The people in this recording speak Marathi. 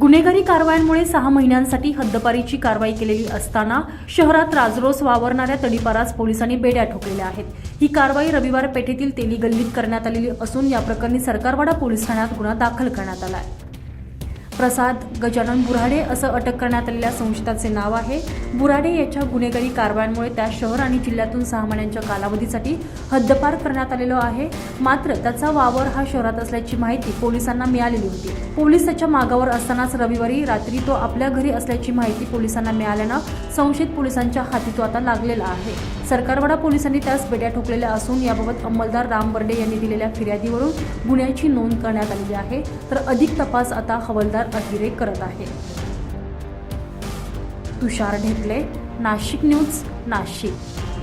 गुन्हेगारी कारवायांमुळे सहा महिन्यांसाठी हद्दपारीची कारवाई केलेली असताना शहरात राजरोस वावरणाऱ्या तडीपारास पोलिसांनी बेड्या ठोकलेल्या आहेत. ही कारवाई रविवार पेठेतील तेली गल्लीत करण्यात आलेली असून या प्रकरणी सरकारवाडा पोलीस ठाण्यात गुन्हा दाखल करण्यात आला आहे प्रसाद गजानन बुराडे असं अटक करण्यात आलेल्या संशयिताचे नाव आहे. बुराडे याच्या गुन्हेगारी कारवायांमुळे त्या शहर आणि जिल्ह्यातून सहा महिन्यांच्या कालावधीसाठी हद्दपार करण्यात आलेलो आहे. मात्र त्याचा वावर हा शहरात असल्याची माहिती पोलिसांना मिळालेली होती. पोलीस त्याच्या मागावर असतानाच रविवारी रात्री तो आपल्या घरी असल्याची माहिती पोलिसांना मिळाल्यानं संशयित पोलिसांच्या हाती तो आता लागलेला आहे. सरकारवाडा पोलिसांनी त्यास बेड्या ठोकलेल्या असून याबाबत अंमलदार राम बर्डे यांनी दिलेल्या फिर्यादीवरून गुन्ह्याची नोंद करण्यात आलेली आहे. तर अधिक तपास आता हवालदार अहिरे करत आहे. तुषार ढेपले नाशिक न्यूज नाशिक.